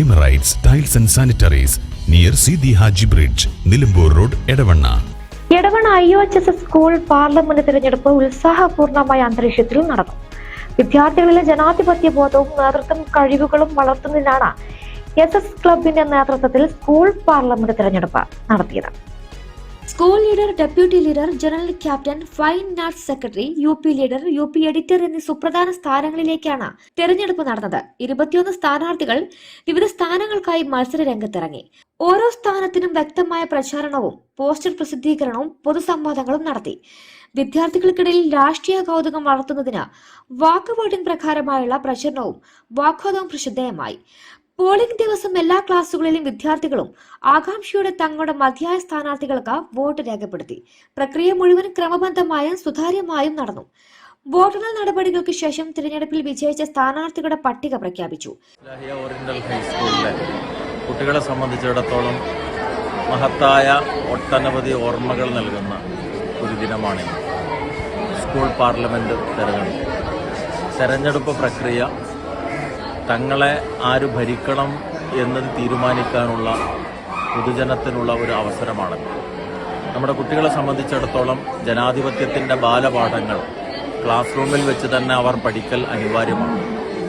Emirates tiles and sanitaries near CD Haji bridge Nilambur road Edavanna Edavanna I O H S school parliament തിരഞ്ഞെടുപ്പ് ഉത്സാഹപൂർണമായ അന്തരീക്ഷത്തിൽ നടന്നു. വിദ്യാർത്ഥികളിലെ ജനാധിപത്യ ബോധവും നേതൃത്വം കഴിവുകളും വളർത്തുന്നതിനാണ് എസ് എസ് ക്ലബിന്റെ നേതൃത്വത്തിൽ സ്കൂൾ പാർലമെന്റ് തിരഞ്ഞെടുപ്പ് നടത്തിയത്. School leader deputy leader general captain fine arts secretary U P leader U P editor എന്നീ സുപ്രധാന സ്ഥാനങ്ങളിലേക്കാണ് തെരഞ്ഞെടുപ്പ് നടന്നത്. ഇരുപത്തിയൊന്ന് സ്ഥാനാർത്ഥികൾ വിവിധ സ്ഥാനങ്ങൾക്കായി മത്സര രംഗത്തിറങ്ങി ഓരോ സ്ഥാനത്തിനും വ്യക്തമായ പ്രചാരണവും പോസ്റ്റർ പ്രസിദ്ധീകരണവും പൊതുസംവാദങ്ങളും നടത്തി. വിദ്യാർത്ഥികൾക്കിടയിൽ രാഷ്ട്രീയ കൗതുകം വളർത്തുന്നതിന് വാക്ക് വോട്ടിംഗ് പ്രകാരമായുള്ള പ്രചരണവും വാഗ്വാദവും പ്രസിദ്ധേയമായി പോളിംഗ് ദിവസം എല്ലാ ക്ലാസുകളിലും വിദ്യാർത്ഥികളും ആകാംക്ഷയോടെ തങ്ങളുടെ മതിയായ സ്ഥാനാർത്ഥികൾക്ക് വോട്ട് രേഖപ്പെടുത്തി. പ്രക്രിയ മുഴുവൻ ക്രമബദ്ധമായും സുതാര്യമായും നടന്നു. വോട്ടെണ്ണൽ നടപടികൾക്ക് ശേഷം തിരഞ്ഞെടുപ്പിൽ വിജയിച്ച സ്ഥാനാർത്ഥികളുടെ പട്ടിക പ്രഖ്യാപിച്ചു. കുട്ടികളെ സംബന്ധിച്ചിടത്തോളം മഹത്തായ ഒട്ടനവധി ഓർമ്മകൾ നൽകുന്ന ഒരു ദിനമാണ് സ്കൂൾ പാർലമെന്റ് തെരഞ്ഞെടുപ്പ്. തെരഞ്ഞെടുപ്പ് പ്രക്രിയ തങ്ങളെ ആര് ഭരിക്കണം എന്നത് തീരുമാനിക്കാനുള്ള പൊതുജനത്തിനുള്ള ഒരു അവസരമാണ് നമ്മുടെ കുട്ടികളെ സംബന്ധിച്ചിടത്തോളം ജനാധിപത്യത്തിന്റെ ബാലപാഠങ്ങൾ ക്ലാസ് റൂമിൽ വെച്ച് തന്നെ അവർ പഠിക്കൽ അനിവാര്യമാണ്.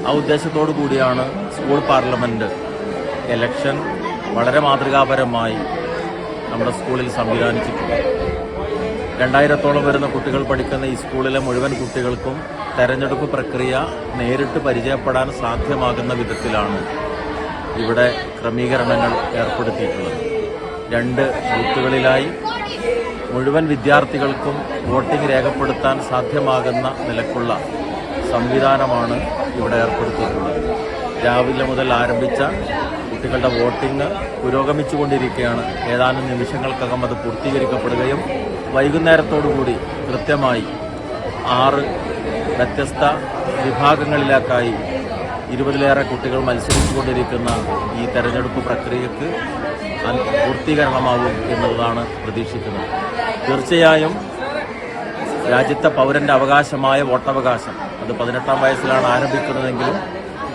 ആ ഉദ്ദേശത്തോടു കൂടിയാണ് സ്കൂൾ പാർലമെന്റ് എലക്ഷൻ വളരെ മാതൃകാപരമായി നമ്മുടെ സ്കൂളിൽ സംവിധാനിച്ചിട്ടുള്ളത്. രണ്ടായിരത്തോളം വരുന്ന കുട്ടികൾ പഠിക്കുന്ന ഈ സ്കൂളിലെ മുഴുവൻ കുട്ടികൾക്കും തെരഞ്ഞെടുപ്പ് പ്രക്രിയ നേരിട്ട് പരിചയപ്പെടാൻ സാധ്യമാകുന്ന വിധത്തിലാണ് ഇവിടെ ക്രമീകരണങ്ങൾ ഏർപ്പെടുത്തിയിട്ടുള്ളത്. രണ്ട് ബൂത്തുകളിലായി മുഴുവൻ വിദ്യാർത്ഥികൾക്കും വോട്ടിംഗ് രേഖപ്പെടുത്താൻ സാധ്യമാകുന്ന നിലക്കുള്ള സംവിധാനമാണ് ഇവിടെ ഏർപ്പെടുത്തിയിട്ടുള്ളത്. രാവിലെ മുതൽ ആരംഭിച്ച കുട്ടികളുടെ വോട്ടിംഗ് പുരോഗമിച്ചുകൊണ്ടിരിക്കുകയാണ്. ഏതാനും നിമിഷങ്ങൾക്കകം അത് പൂർത്തീകരിക്കപ്പെടുകയും വൈകുന്നേരത്തോടുകൂടി കൃത്യമായി ആറ് വ്യത്യസ്ത വിഭാഗങ്ങളിലേക്കായി ഇരുപതിലേറെ കുട്ടികൾ മത്സരിച്ചുകൊണ്ടിരിക്കുന്ന ഈ തെരഞ്ഞെടുപ്പ് പ്രക്രിയക്ക് പൂർത്തീകരണമാവും എന്നുള്ളതാണ് പ്രതീക്ഷിക്കുന്നത്. തീർച്ചയായും രാജ്യത്തെ പൗരന്റെ അവകാശമായ വോട്ടവകാശം അത് പതിനെട്ടാം വയസ്സിലാണ് ആരംഭിക്കുന്നതെങ്കിലും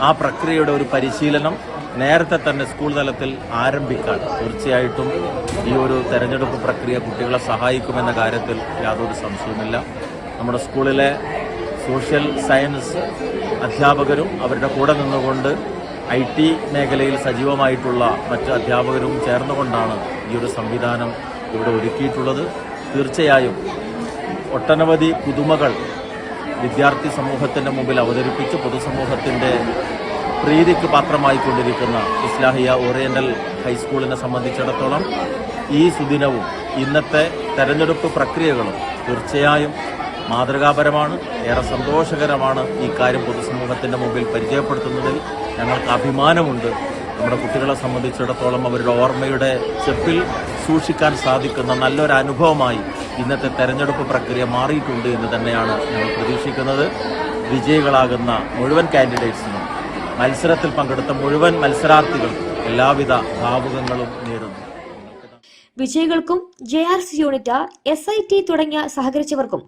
ആ പ്രക്രിയയുടെ ഒരു പരിശീലനം നേരത്തെ തന്നെ സ്കൂൾ തലത്തിൽ ആരംഭിക്കാൻ തീർച്ചയായിട്ടും ഈ ഒരു തെരഞ്ഞെടുപ്പ് പ്രക്രിയ കുട്ടികളെ സഹായിക്കുമെന്ന കാര്യത്തിൽ യാതൊരു സംശയവുമില്ല. നമ്മുടെ സ്കൂളിലെ സോഷ്യൽ സയൻസ് അധ്യാപകരും അവരുടെ കൂടെ നിന്നുകൊണ്ട് ഐ ടി മേഖലയിൽ സജീവമായിട്ടുള്ള മറ്റ് അധ്യാപകരും ചേർന്നുകൊണ്ടാണ് ഈ ഒരു സംവിധാനം ഇവിടെ ഒരുക്കിയിട്ടുള്ളത്. തീർച്ചയായും ഒട്ടനവധി പുതുമകൾ വിദ്യാർത്ഥി സമൂഹത്തിന്റെ മുമ്പിൽ അവതരിപ്പിച്ച് പൊതുസമൂഹത്തിന്റെ പ്രീതിക്ക് പാത്രമായിക്കൊണ്ടിരിക്കുന്ന ഇസ്ലാഹിയ ഓറിയന്റൽ ഹൈസ്കൂളിനെ സംബന്ധിച്ചിടത്തോളം ഈ സുദിനവും ഇന്നത്തെ തെരഞ്ഞെടുപ്പ് പ്രക്രിയകളും തീർച്ചയായും മാതൃകാപരമാണ് ഏറെ സന്തോഷകരമാണ് ഈ കാര്യം പൊതുസമൂഹത്തിന്റെ മുമ്പിൽ പരിചയപ്പെടുത്തുന്നതിൽ ഞങ്ങൾക്ക് അഭിമാനമുണ്ട്. നമ്മുടെ കുട്ടികളെ സംബന്ധിച്ചിടത്തോളം അവരുടെ ഓർമ്മയുടെ ചെപ്പിൽ സൂക്ഷിക്കാൻ സാധിക്കുന്ന നല്ലൊരു അനുഭവമായി ഇന്നത്തെ തെരഞ്ഞെടുപ്പ് പ്രക്രിയ മാറിയിട്ടുണ്ട് എന്ന് തന്നെയാണ് ഞങ്ങൾ പ്രതീക്ഷിക്കുന്നത്. വിജയികളാകുന്ന മുഴുവൻ കാൻഡിഡേറ്റ്സിനും മത്സരത്തിൽ പങ്കെടുത്ത മുഴുവൻ മത്സരാർത്ഥികൾക്കും എല്ലാവിധ ഭാവുകങ്ങളും നേരുന്നു. വിജയികൾക്കും J R C unit S I T തുടങ്ങിയ സഹകരിച്ചവർക്കും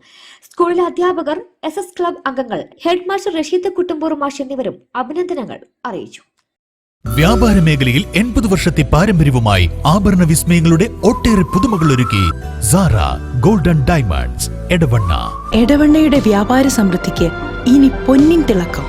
സ്കൂളിലെ അധ്യാപകർ എസ് എസ് ക്ലബ് അംഗങ്ങൾ ഹെഡ് മാസ്റ്റർ റഷീദ് കുട്ടുംപൂർ മാഷ് എന്നിവരും അഭിനന്ദനങ്ങൾ അറിയിച്ചു. വ്യാപാര മേഖലയിൽ എൺപത് വർഷത്തെ പാരമ്പര്യവുമായി ആഭരണ വിസ്മയങ്ങളുടെ ഒട്ടേറെ പുതുമകൾ ഒരുക്കി സാറ ഗോൾഡൻ ഡയമണ്ട്സ് എടവണ്ണ. എടവണ്ണയുടെ വ്യാപാര സമൃദ്ധിക്ക് ഇനി പൊന്നിൻ തിളക്കം.